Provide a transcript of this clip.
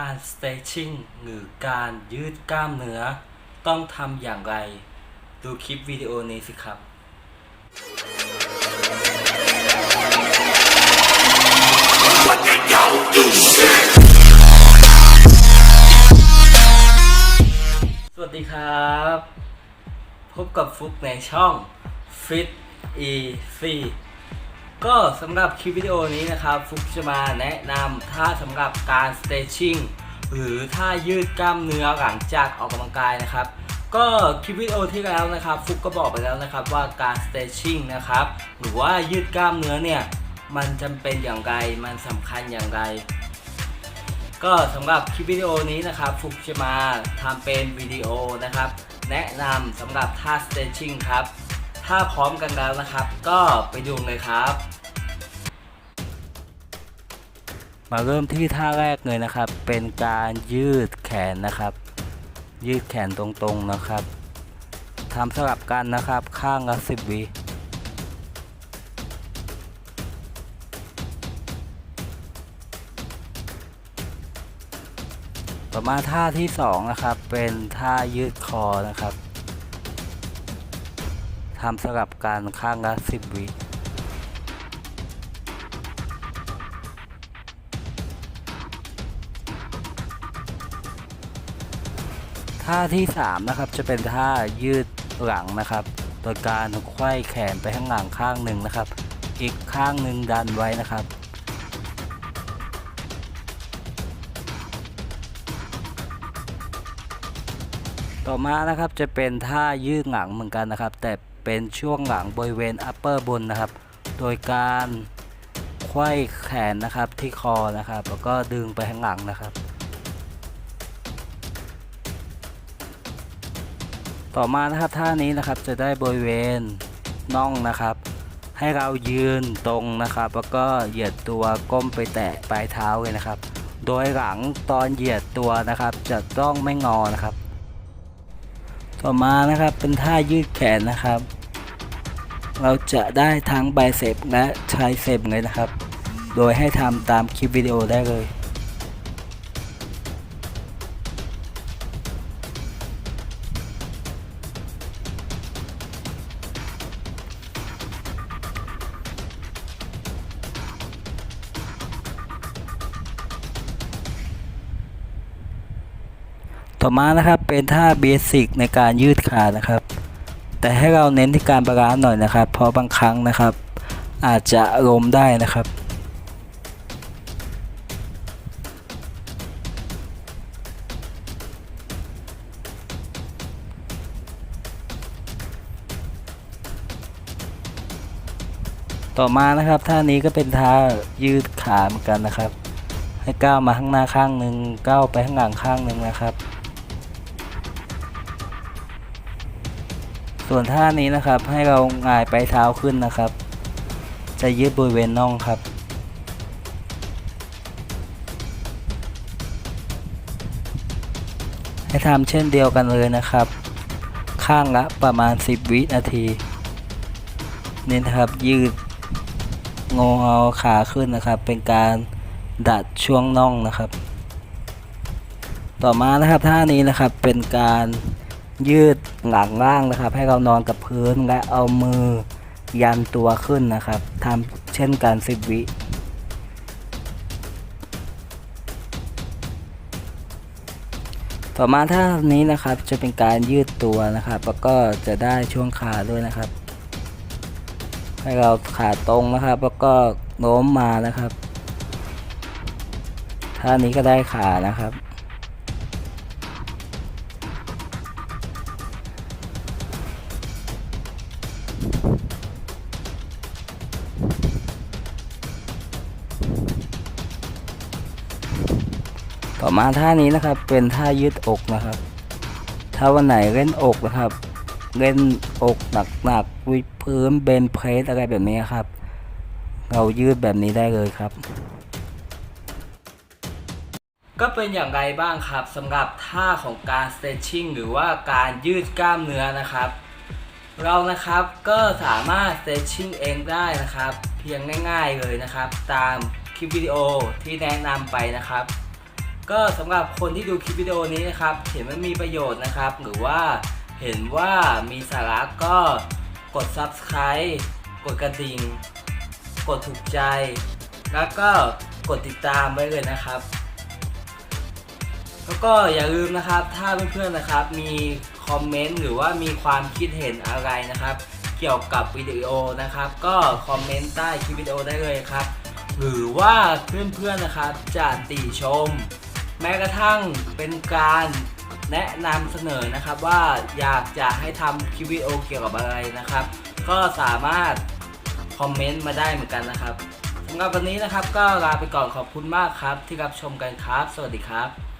การ stretching หรือการยืดกล้ามเนื้อ ต้องทำอย่างไร ดูคลิปวิดีโอนี้สิครับ สวัสดีครับ พบกับฟุกในช่อง Fit Easy ก็สำหรับคลิปวิดีโอนี้นะครับฟุกจะมาแนะนำท่าสำหรับการ stretching หรือท่ายืดกล้ามเนื้อหลังจากออกกำลังกายนะครับ ก็คลิปวิดีโอที่แล้วนะครับ ฟุกก็บอกไปแล้วนะครับว่าการ stretching นะครับหรือว่ายืดกล้ามเนื้อเนี่ยมันจำเป็นอย่างไรมันสำคัญอย่างไร ก็สำหรับคลิปวิดีโอนี้นะครับฟุกจะมาทำเป็นวิดีโอนะครับ แนะนำสำหรับท่า stretching ครับถ้าพร้อมกันแล้วนะครับ ก็ไปดูเลยครับ มาเริ่มที่ท่าแรกเลยนะครับ เป็นการยืดแขนนะครับ ยืดแขนตรงๆนะครับทำสลับกันนะครับ ข้างละสิบวิต่อมาท่าที่สองนะครับ เป็นท่ายืดคอนะครับทำสลับกันข้างละสิบวิ ท่าที่สามนะครับ จะเป็นท่ายืดหลังนะครับโดยการไขว้แขนไปข้างหลังข้างหนึ่งนะครับ อีกข้างหนึ่งดันไว้นะครับ ต่อมานะครับจะเป็นท่ายืดหลังเหมือนกันนะครับ แต่เป็นช่วงหลังบริเวณ upper บนนะครับ โดยการไขว้แขนนะครับที่คอนะครับ แล้วก็ดึงไปข้างหลังนะครับ ต่อมานะครับท่านี้นะครับจะได้บริเวณน่องนะครับ ให้เรายืนตรงนะครับ แล้วก็เหยียดตัวก้มไปแตะปลายเท้าเลยนะครับ โดยหลังตอนเหยียดตัวนะครับ จะต้องไม่งอนะครับ ต่อมานะครับเป็นท่ายืดแขนนะครับ เราจะได้ทั้งไบเซปและไทรเซปเลยนะครับ โดยให้ทำตามคลิปวิดีโอได้เลย ต่อมานะครับเป็นท่าเบสิกในการยืดขานะครับ แต่ให้เราเน้นที่การบาลานซ์หน่อยนะครับ เพราะบางครั้งนะครับ อาจจะล้มได้นะครับต่อมานะครับท่านี้ก็เป็นท่ายืดขาเหมือนกันนะครับ ให้ก้าวมาข้างหน้าข้างหนึ่งก้าวไปข้างหลังข้างหนึ่งนะครับ ส่วนท่านี้นะครับให้เราหงายไปเท้าขึ้นนะครับ จะยืดบริเวณน่องครับ ให้ทำเช่นเดียวกันเลยนะครับ ข้างละประมาณ 10 วินาทีนี่นะครับยืดงอเอาขาขึ้นนะครับ เป็นการดัดช่วงน่องนะครับ ต่อมานะครับท่านี้นะครับเป็นการ ยืดหลังล่างนะครับ ให้เรานอนกับพื้นและเอามือยันตัวขึ้นนะครับทำเช่นกันสิบวิต่อมาท่านี้นะครับจะเป็นการยืดตัวนะครับ แล้วก็จะได้ช่วงขาด้วยนะครับ ให้เราขาตรงนะครับ แล้วก็โน้มมานะครับท่านี้ก็ได้ขานะครับ ต่อมาท่านี้นะครับเป็นท่ายืดอกนะครับ ถ้าวันไหนเล่นอกนะครับ เล่นอกหนักๆวิดพื้นเบนเพรสอะไรแบบนี้ครับ เรายืดแบบนี้ได้เลยครับ ก็เป็นอย่างไรบ้างครับสำหรับท่าของการ stretching หรือว่าการยืดกล้ามเนื้อนะครับ เรานะครับก็สามารถ stretching เองได้นะครับ เพียงง่าย ๆเลยนะครับ ตามคลิปวิดีโอที่แนะนำไปนะครับ ก็สำหรับคนที่ดูคลิปวิดีโอนี้นะครับเห็นว่ามีประโยชน์นะครับ หรือว่าเห็นว่ามีสาระก็กด subscribe กดกระดิ่ง กดถูกใจ แล้วก็กดติดตามไว้เลยนะครับ แล้วก็อย่าลืมนะครับ ถ้าเพื่อนๆนะครับ มีคอมเมนต์หรือว่ามีความคิดเห็นอะไรนะครับ เกี่ยวกับวิดีโอนะครับ ก็คอมเมนต์ใต้คลิปวิดีโอได้เลยครับ หรือว่าเพื่อนๆนะครับจะติชม แม้กระทั่งเป็นการแนะนำเสนอนะครับว่าอยากจะให้ทำคลิปวิดีโอเกี่ยวกับอะไรนะครับ ก็สามารถคอมเมนต์มาได้เหมือนกันนะครับสำหรับวันนี้นะครับก็ลาไปก่อนขอบคุณมากครับ ที่รับชมกันครับ สวัสดีครับ